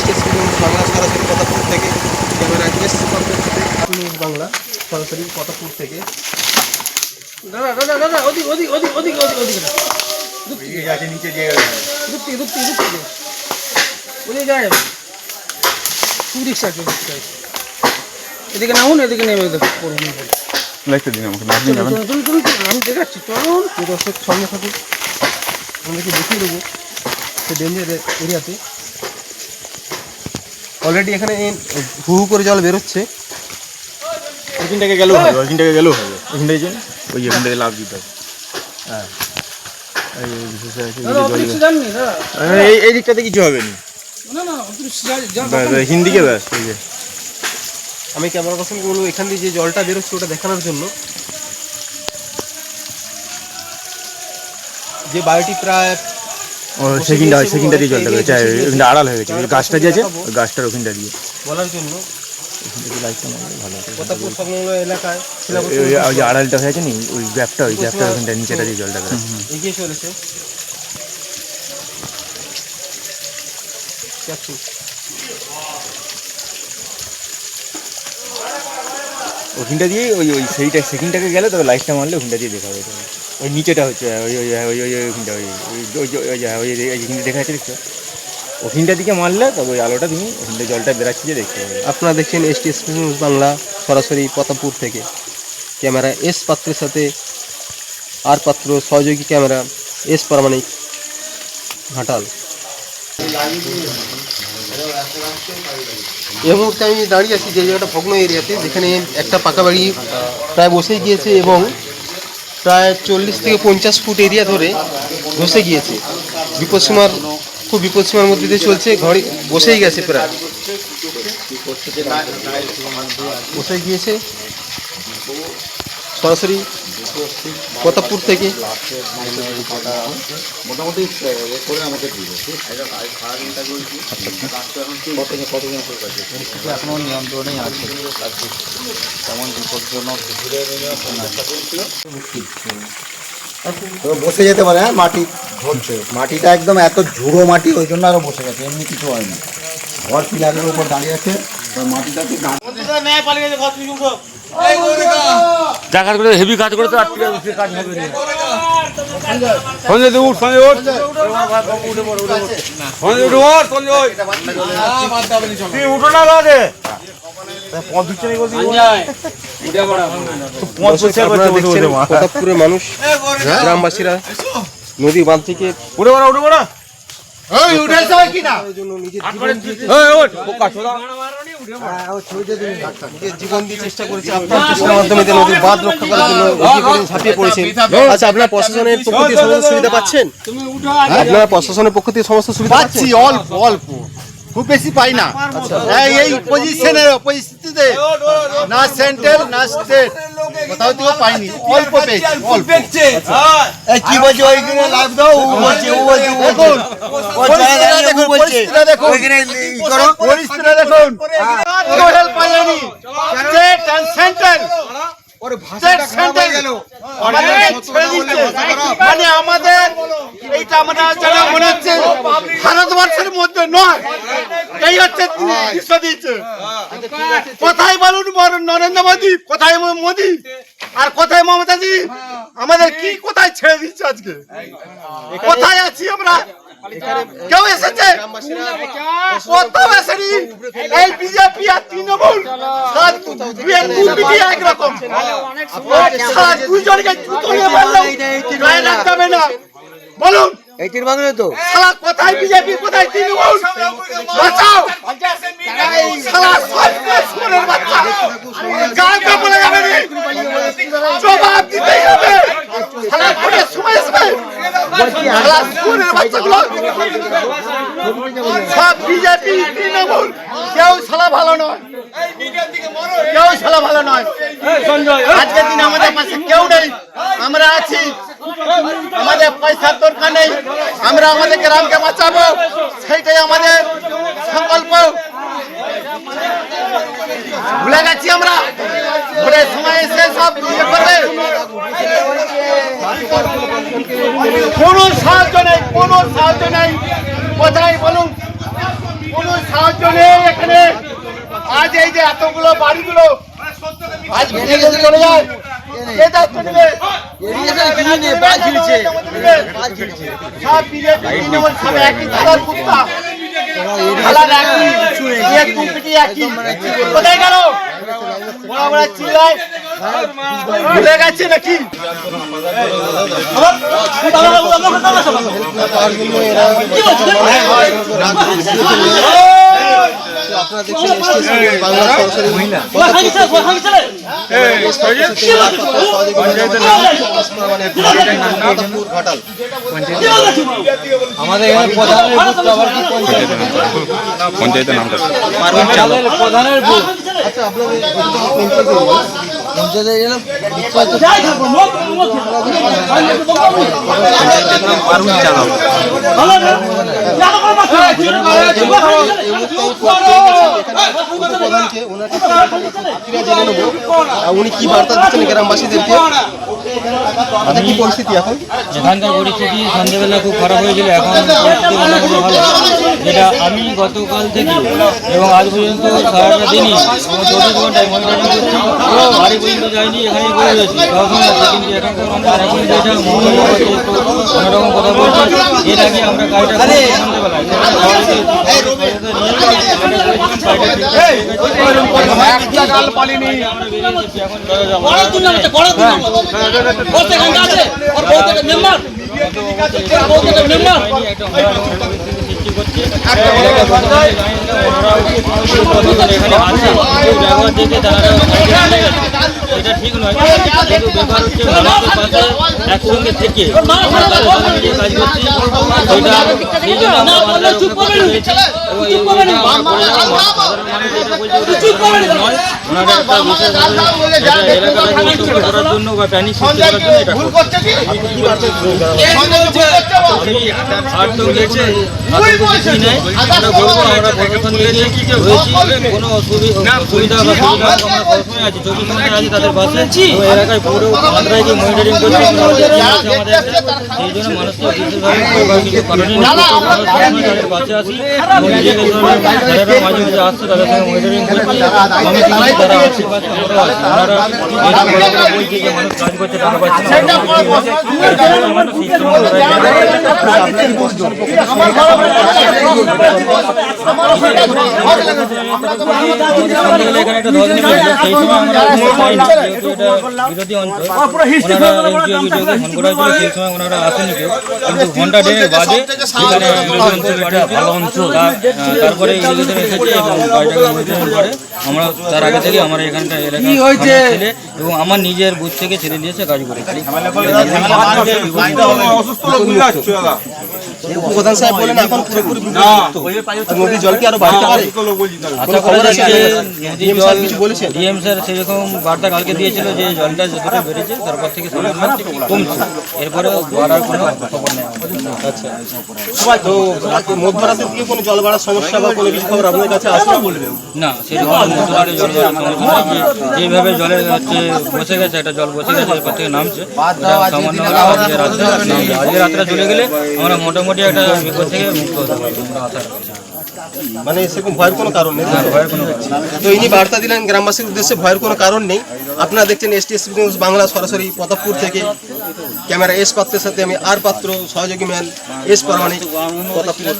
Stage Bangla সরাসরি কথাপুর থেকে। Camera S news Bangla সরাসরি কথাপুর থেকে। দাদা দাদা দাদা ওদিক ওদিক ওদিক ওদিক ওদিক নিচে ওদিকে রিক্সা আছে। এদিকে নামুন এদিকে নেমে পড়ুন দিন আমাকে আপনি যাবেন আমি দেখাচ্ছি চলুন। দর্শক সঙ্গে থাকুন আমাদেরকে দেখিয়ে দেবো? সে ডেঞ্জার এরিয়াতে অলরেডি এখানে হু হু করে জল বেরোচ্ছে। ওইখানটাকে গেলেও হবে ওইখানটাকে গেলেও হবে। ওইখানটায় ওই লাভ দিতে হবে। হ্যাঁ। এই দাদা এই- দিকটাতে কিছু হবে না। হিন্দিকে ব্যাস এই যে। আমি ক্যামেরা পার্সনকে বলব এখান দিয়ে যে জলটা বেরোচ্ছে ওটা দেখানোর জন্য। যে বায়োটি প্রায় ও সেখানটা সেখানটা দিয়ে জলটা বেরোচ্ছে হ্যাঁ, ওইখানটা আড়াল হয়ে গেছে ওই গাছটা যে আছে ওই গাছটার ওখানটা দিয়ে। বলার জন্য ওই আড়ালটা হয়ে আছে নি ওই গ্যাপটা ওই গ্যাপটা ওখানটা নিচেটা দিয়ে জলটা বেরোচ্ছে। এগিয়ে চলেছে। ওখানটা দিয়ে ওই ওই সেইটা সেকেন্ডটাকে গেলে তবে লাইটটা মারলে ওখানটা দিয়ে দেখা যাবে ওই নিচেটা হচ্ছে ওই ওই ওই ওই ওই ওইখানটা ওই ওই ওই যে- ওই যে- ওই যে- এই যেখানে দেখা যাচ্ছে দেখছ ওখানটা দিকে মারলে তবে ওই আলোটা তুমি ওখানটা জলটা বেরাচ্ছে যে দেখতে পাবে আপনারা দেখছেন এস টি নিউজ বাংলা সরাসরি প্রতাপপুর থেকে ক্যামেরা এস পাত্রের সাথে আর পাত্র সহযোগী ক্যামেরা এস প্রামাণিক ঘাটাল এই মুহূর্তে আমি দাঁড়িয়ে আছি যে জায়গাটা ভগ্ন এরিয়াতে যেখানে একটা পাকা বাড়ি প্রায় বসেই গিয়েছে এবং প্রায় চল্লিশ থেকে পঞ্চাশ ফুট এরিয়া ধরে ধসে গিয়েছে। বিপদসীমার খুব বিপদসীমার মধ্যে দিয়ে চলছে, ঘরে বসেই গেছে প্রায়। বসে গিয়েছে। সরাসরি প্রতাপপুর থেকে? মোটামুটি করে আমাকে দিবে পরিস্থিতি এখনও নিয়ন্ত্রণেই আছে। তেমন বিপজ্জনক বসে যেতে পারে হ্যাঁ মাটি ধরছে। মাটিটা একদম এত ঝুড়ো মাটি ওই জন্য আরও বসে গেছে এমনি কিছু হয়নি। ঘর পিলারের উপর দাঁড়িয়ে আছে। হেভি কাজ করে তো সে কাজ হবে না সঞ্জয় দে উঠ সঞ্জয় উঠ সঞ্জয় উঠ উঠ সঞ্জয় তুই উঠো না মানুষ গ্রামবাসীরা নদী বাঁধ থেকে উঠে পড়া উঠে পড়া জন্য নিজের এই জীবন দিয়ে চেষ্টা করেছে আপনার চেষ্টার মাধ্যমে নদীর বাঁধ রক্ষা করার জন্য ঝাঁপিয়ে পড়েছেন আচ্ছা আপনারা প্রশাসনের পক্ষ থেকে সমস্ত সুবিধা পাচ্ছেন? আপনারা প্রশাসনের পক্ষ থেকে সমস্ত সুবিধা পাচ্ছি অল্প অল্প। খুব বেশি পাই না এই এই পজিশনের পরিস্থিতিতে না সেন্ট্রাল না স্টেট কোথাও থেকে পাইনি অল্প পেয়েছি অল্প এই কি বলছে ওইখানে লাভ দাও ও বলছে ও বলছে দেখুন পরিস্থিতিটা দেখুন পরিস্থিতিটা দেখুন হেল্প স্টেট সেন্ট্রাল দিচ্ছে মানে আমাদের এইটা আমরা যারা মনে হচ্ছে ভারতবর্ষের মধ্যে নয়। এই হচ্ছে দৃশ্য দিচ্ছে। কোথায় বলুন বলুন নরেন্দ্র মোদী? কোথায় মোদী? আর কোথায় মমতাজি আমাদের কি কোথায় ছেড়ে দিচ্ছে আজকে? কোথায় আছি আমরা? কেউ এসেছে? কোথাও আসেনি এই বিজেপি আর তৃণমূল। একরকম। দুজনকে জুতো নিয়ে মারলেও গায়ে না। বলুন। এইটির বাংলা তো। শালা কোথায় বিজেপি কোথায় তৃণমূল? বাঁচাও। শালা সব বাচ্চা গাল কাপড়ে যাবে রে জবাব দিতেই হবে শালা ভোটের সময় আসবে শালা সুরের বাচ্চাগুলো সব বিজেপি তৃণমূল। কেউ শালা ভালো নয়। কেউ শালা ভালো নয়। আজকের দিন আমাদের পাশে কেউ নেই। আমরা আছি। আমাদের পয়সার দরকার নেই। আমরা আমাদের গ্রামকে বাঁচাবো। সেইটাই আমাদের সংকল্প। ভুলে গেছি আমরা। ভোটের সময় এসে সব ইয়ে করবে। কোনো সাহায্য নেই কোনো সাহায্য নেই। কোথায় বলুন? কোনো সাহায্য নেই এখানে। আজ এই যে এতগুলো বাড়িগুলো আজ ভেঙে গেছে চলে যায়। কোথায় গেল? বড় বড় চিল্লায়। ভুলে গেছে নাকি? আপনারা দেখছেন বাংলা সরাসরি আমাদের এখানে প্রধানের বুথ আবার কি পঞ্চায়েত পঞ্চায়েতের নামটা প্রধানের বুথ আচ্ছা আপনাদের উনি কি বার্তা দিচ্ছেন গ্রামবাসীদেরকে? আচ্ছা কি পরিস্থিতি এখন এখানকার পরিস্থিতি সন্ধ্যেবেলা খুব খারাপ হয়েছিল এখন পরিস্থিতি ভালো যেটা আমি গতকাল থেকে এবং আজ পর্যন্ত সারাটা দিনই চব্বিশ ঘন্টায় মনিটরিং করছি বাড়ি পর্যন্ত যাইনি এখানেই বলে রয়েছি সবসময় আছে কিন্তু এখানকার মানুষ এখন যেটা মহল অন্যরকম কথা বলছে এর আগে আমরা কাজটা করি সন্ধ্যেবেলায় আমরা বেরিয়ে এসেছি এখন চলে যাব এটা ঠিক নয়। কিন্তু ব্যাপার হচ্ছে মানুষের পাশে একসঙ্গে থেকে। আমরা কাজ করছি সেটা সেই জন্য আমরা বাংলার এবং এই ওনারা একটা বিশেষভাবে এটা এলাকাটাকে করার জন্য বা প্যানিক সৃষ্টি করার জন্য এটা কোনো অসুবিধা অসুবিধা বা সুবিধা আমরা সবসময় আছি। চব্বিশ ঘণ্টা আছি তাদের পাশে এবং এলাকায় পুরো মাত্রায় গিয়ে মনিটরিং করছি আমাদের আমাদের সেই জন্য মানুষকে বিশেষভাবে এবং যে যারা মাঝে মাঝে আসছে তাদের সঙ্গে মনিটরিং করছি আমি তারা যে বলছে যে মানুষ কাজ করছে টাকা পাচ্ছে এখানে একটা সেই সময় আমরা বিরোধী অঞ্চল সেই সময় ওনারা আসেনি কেউ। কিন্তু ঘণ্টা বাদে সেখানে তারপরে এসেছে এবং করে। আমরা তার আগে থেকে আমার এখানকার এলাকা ছেলে এবং আমার নিজের বুথ থেকে ছেড়ে দিয়েছে কাজ করে প্রধান সাহেব বলেন এখন পুরোপুরি নদীর জল কি আরও বাড়তে পারে? আশা করা যাচ্ছে নদীর ডিএম জল স্যার ডিএম স্যার সেরকম বার্তা কালকে দিয়েছিল যে জলটা যতটা বেড়েছে তারপর থেকে কমছে। এরপরে বাড়ার কোনো খবর নেই। আচ্ছা। তো কোনো জল বাড়ার সমস্যা বা কোনো কিছু খবর আপনার কাছে আসলে? বলবেন না সেরকম মধ্যরাতে জল বাড়ার সমস্যা যেভাবে জলের হচ্ছে বসে গেছে একটা জল বসে গেছে এরপর থেকে নামছে। সামান্য আজকে রাত্রে চলে গেলে আমরা মোটামুটি একটা বিপদ থেকে মুক্ত হতে পারব। আমরা আশা রাখছি মানে সেরকম ভয়ের কোনো কারণ নেই তো? ইনি বার্তা দিলেন গ্রামবাসীর উদ্দেশ্যে, ভয়ের কোনো কারণ নেই। আপনারা দেখছেন এস নিউজ বাংলা সরাসরি প্রতাপপুর থেকে। ক্যামেরা এস পাত্রের সাথে আমি আর পাত্র, সহযোগী ম্যান এস পারমাণিক প্রতাপপুর